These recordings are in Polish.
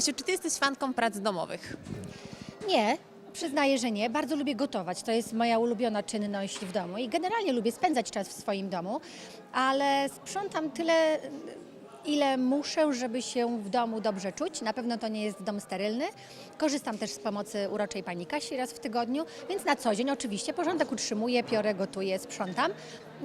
Asiu, czy ty jesteś fanką prac domowych? Nie, przyznaję, że nie. Bardzo lubię gotować. To jest moja ulubiona czynność w domu i generalnie lubię spędzać czas w swoim domu, ale sprzątam tyle, ile muszę, żeby się w domu dobrze czuć. Na pewno to nie jest dom sterylny. Korzystam też z pomocy uroczej pani Kasi raz w tygodniu, więc na co dzień oczywiście porządek utrzymuję, piorę, gotuję, sprzątam,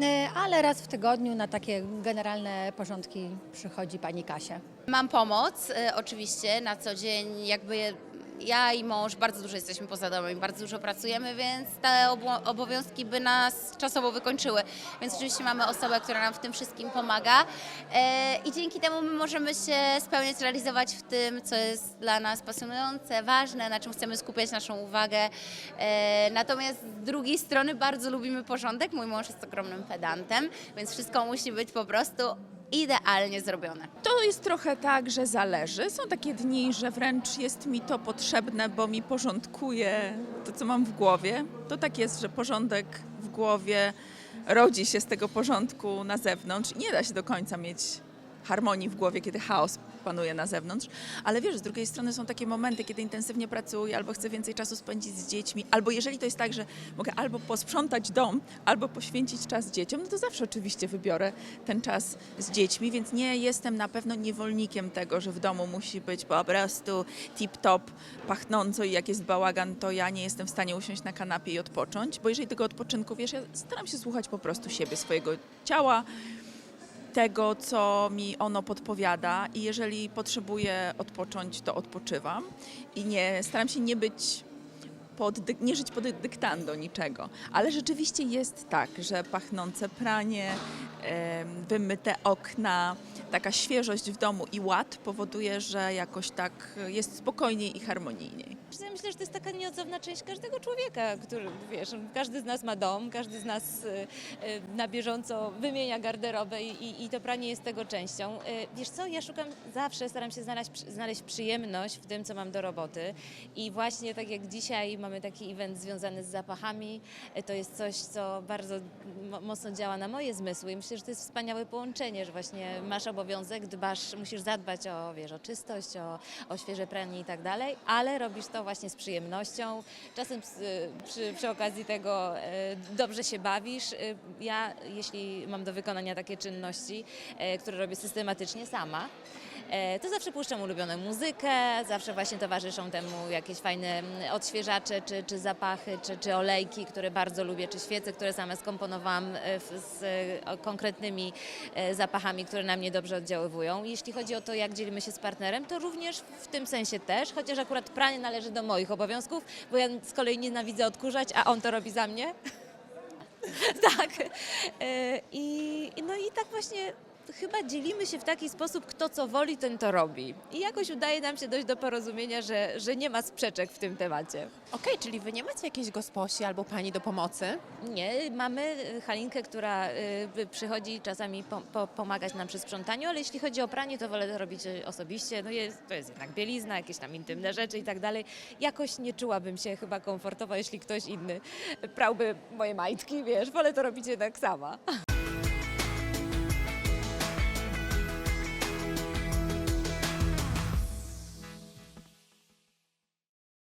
e, ale raz w tygodniu na takie generalne porządki przychodzi pani Kasia. Mam pomoc, e, oczywiście, na co dzień jakby ja i mąż bardzo dużo jesteśmy poza domem, bardzo dużo pracujemy, więc te obo- obowiązki by nas czasowo wykończyły. Więc oczywiście mamy osobę, która nam w tym wszystkim pomaga e, i dzięki temu my możemy się spełniać, realizować w tym, co jest dla nas pasjonujące, ważne, na czym chcemy skupiać naszą uwagę. E, natomiast z drugiej strony bardzo lubimy porządek. Mój mąż jest ogromnym pedantem, więc wszystko musi być po prostu idealnie zrobione. To jest trochę tak, że zależy. Są takie dni, że wręcz jest mi to potrzebne, bo mi porządkuje to, co mam w głowie. To tak jest, że porządek w głowie rodzi się z tego porządku na zewnątrz. Nie da się do końca mieć harmonii w głowie, kiedy chaos panuje na zewnątrz. Ale wiesz, z drugiej strony są takie momenty, kiedy intensywnie pracuję, albo chcę więcej czasu spędzić z dziećmi, albo jeżeli to jest tak, że mogę albo posprzątać dom, albo poświęcić czas dzieciom, no to zawsze oczywiście wybiorę ten czas z dziećmi, więc nie jestem na pewno niewolnikiem tego, że w domu musi być po prostu tip-top, pachnąco i jak jest bałagan, to ja nie jestem w stanie usiąść na kanapie i odpocząć, bo jeżeli tego odpoczynku, wiesz, ja staram się słuchać po prostu siebie, swojego ciała, tego, co mi ono podpowiada i jeżeli potrzebuję odpocząć, to odpoczywam i nie staram się nie być pod, nie żyć pod dyktando niczego. Ale rzeczywiście jest tak, że pachnące pranie, wymyte okna, taka świeżość w domu i ład powoduje, że jakoś tak jest spokojniej i harmonijniej. Myślę, że to jest taka nieodzowna część każdego człowieka, który, wiesz, każdy z nas ma dom, każdy z nas y, y, na bieżąco wymienia garderobę i, i, to pranie jest tego częścią. Y, Wiesz co, ja szukam zawsze, staram się znaleźć, znaleźć przyjemność w tym, co mam do roboty i właśnie tak jak dzisiaj mamy taki event związany z zapachami, to jest coś, co bardzo mo- mocno działa na moje zmysły i myślę, że to jest wspaniałe połączenie, że właśnie masz obowiązek, dbasz, musisz zadbać o, wiesz, o czystość, o, o świeże pranie i tak dalej, ale robisz to właśnie z przyjemnością. Czasem z, przy, przy okazji tego e, dobrze się bawisz. E, Ja, jeśli mam do wykonania takie czynności, które robię systematycznie sama, to zawsze puszczam ulubioną muzykę, zawsze właśnie towarzyszą temu jakieś fajne mm, odświeżacze, czy, czy zapachy, czy, czy olejki, które bardzo lubię, czy świece, które sama skomponowałam e, z e, konkretnymi e, zapachami, które na mnie dobrze oddziaływują. Jeśli chodzi o to, jak dzielimy się z partnerem, to również w tym sensie też, chociaż akurat pranie należy do moich obowiązków, bo ja z kolei nienawidzę odkurzać, a on to robi za mnie. tak. E, I, no i tak właśnie chyba dzielimy się w taki sposób, kto co woli, ten to robi. I jakoś udaje nam się dojść do porozumienia, że, że nie ma sprzeczek w tym temacie. Okej, czyli wy nie macie jakiejś gosposi albo pani do pomocy? Nie, mamy Halinkę, która y, przychodzi czasami po, po, pomagać nam przy sprzątaniu, ale jeśli chodzi o pranie, to wolę to robić y, osobiście. No jest, to jest jednak bielizna, jakieś tam intymne rzeczy i tak dalej. Jakoś nie czułabym się chyba komfortowo, jeśli ktoś inny prałby moje majtki, wiesz, wolę to robić jednak sama.